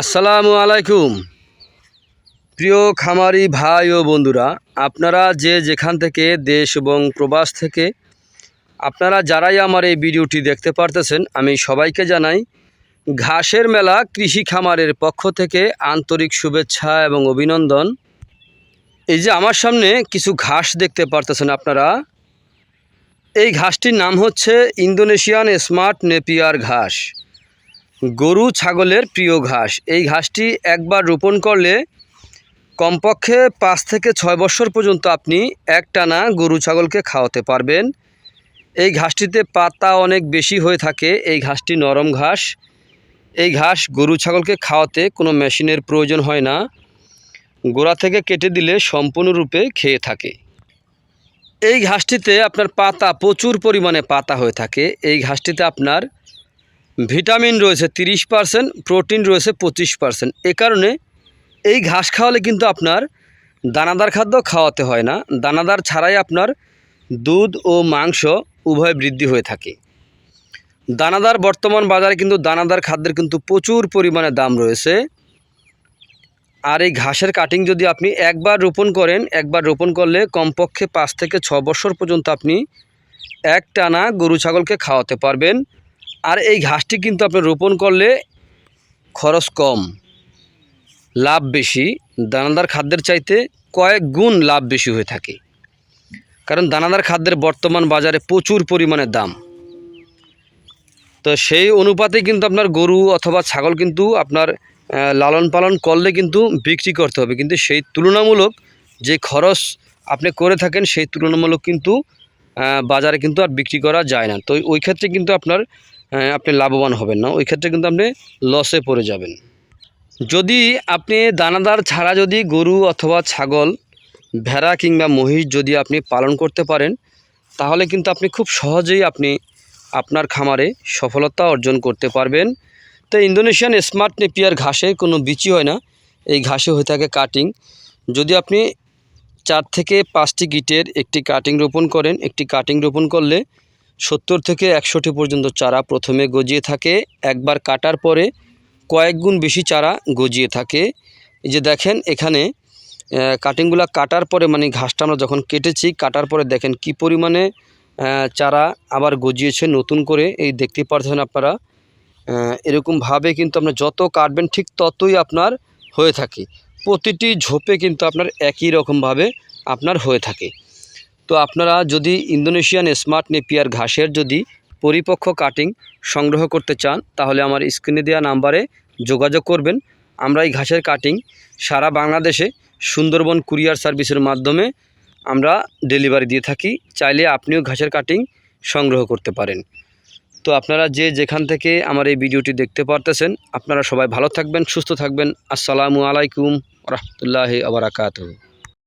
আসসালামু আলাইকুম। প্রিয় খামারি ভাই ও বন্ধুরা, আপনারা যে যেখান থেকে দেশ এবং প্রবাস থেকে, আপনারা যারাই আমার এই ভিডিওটি দেখতে পারতেছেন, আমি সবাইকে জানাই, ঘাসের মেলা কৃষি খামারের পক্ষ থেকে আন্তরিক শুভেচ্ছা এবং অভিনন্দন। এই যে আমার সামনে কিছু ঘাস দেখতে পারতেছেন আপনারা। এই ঘাসটির নাম হচ্ছে ইন্দোনেশিয়ান স্মার্ট নেপিয়ার ঘাস। গরু ছাগলের প্রিয় ঘাস। এই ঘাসটি একবার রোপণ করলে কমপক্ষে পাঁচ থেকে ছয় বছর পর্যন্ত আপনি একটানা গরু ছাগলকে খাওয়াতে পারবেন। এই ঘাসটিতে পাতা অনেক বেশি হয়ে থাকে। এই ঘাসটি নরম ঘাস। এই ঘাস গরু ছাগলকে খাওয়াতে কোনো মেশিনের প্রয়োজন হয় না। গোড়া থেকে কেটে দিলে সম্পূর্ণরূপে খেয়ে থাকে। এই ঘাসটিতে আপনার পাতা প্রচুর পরিমাণে পাতা হয়ে থাকে। এই ঘাসটিতে আপনার ভিটামিন রয়েছে তিরিশ পার্সেন্ট, প্রোটিন রয়েছে পঁচিশ পার্সেন্ট। এ কারণে এই ঘাস খাওয়ালে কিন্তু আপনার দানাদার খাদ্য খাওয়াতে হয় না। দানাদার ছাড়াই আপনার দুধ ও মাংস উভয় বৃদ্ধি হয়ে থাকে। দানাদার বর্তমান বাজারে কিন্তু দানাদার খাদ্যের কিন্তু প্রচুর পরিমাণে দাম রয়েছে। আর এই ঘাসের কাটিং যদি আপনি একবার রোপণ করেন, একবার রোপণ করলে কমপক্ষে পাঁচ থেকে ছ বছর পর্যন্ত আপনি এক টানা গরু ছাগলকে খাওয়াতে পারবেন। আর এই ঘাসটি কিন্তু আপনি রোপণ করলে খরচ কম, লাভ বেশি। দানাদার খাদ্যের চাইতে কয়েক গুণ লাভ বেশি হয়ে থাকে। কারণ দানাদার খাদ্যের বর্তমান বাজারে প্রচুর পরিমাণে দাম। তো সেই অনুপাতে কিন্তু আপনার গরু অথবা ছাগল কিন্তু আপনার লালন পালন করলে কিন্তু বিক্রি করতে হবে। কিন্তু সেই তুলনামূলক যে খরচ আপনি করে থাকেন, সেই তুলনামূলক কিন্তু বাজারে কিন্তু আর বিক্রি করা যায় না। তো ওই ক্ষেত্রে কিন্তু আপনার আপনি লাভবান হবেন না। ওই ক্ষেত্রে কিন্তু আপনি লসে পড়ে যাবেন। যদি আপনি দানাদার ছাড়া যদি গরু অথবা ছাগল, ভেড়া কিংবা মহিষ যদি আপনি পালন করতে পারেন, তাহলে কিন্তু আপনি খুব সহজেই আপনি আপনার খামারে সফলতা অর্জন করতে পারবেন। তো ইন্দোনেশিয়ান স্মার্ট নেপিয়ার ঘাসে কোনো বিচি হয় না। এই ঘাসে হয়ে থাকে কাটিং। যদি আপনি চার থেকে পাঁচটি গিটের একটি কাটিং রোপণ করেন, একটি কাটিং রোপণ করলে সত্তর থেকে একশোটি পর্যন্ত চারা প্রথমে গজিয়ে থাকে, একবার কাটার পরে কয়েক গুণ বেশি চারা গজিয়ে থাকে। এই যে দেখেন এখানে কাটিংগুলো কাটার পরে মানে ঘাসটা আমরা যখন কেটেছি, কাটার পরে দেখেন কি পরিমাণে চারা আবার গজিয়েছে নতুন করে। এই দেখতে পারছেন আপনারা এরকমভাবে কিন্তু আপনার যত কাটবেন ঠিক ততই আপনার হয়ে থাকে। প্রতিটি ঝোপে কিন্তু আপনার একই রকমভাবে আপনার হয়ে থাকে। তো আপনারা যদি ইন্দোনেশিয়ান স্মার্ট নেপিয়ার ঘাসের যদি পরিপক্ক কাটিং সংগ্রহ করতে চান, তাহলে আমার স্ক্রিনে দেওয়া নাম্বারে যোগাযোগ করবেন। আমরা এই ঘাসের কাটিং সারা বাংলাদেশে সুন্দরবন কুরিয়ার সার্ভিসের মাধ্যমে আমরা ডেলিভারি দিয়ে থাকি। চাইলে আপনিও ঘাসের কাটিং সংগ্রহ করতে পারেন। তো আপনারা যে যেখান থেকে আমার এই ভিডিওটি দেখতে পারতেছেন, আপনারা সবাই ভালো থাকবেন, সুস্থ থাকবেন। আসসালামু আলাইকুম রহমতুল্লাহি আবরাকাতু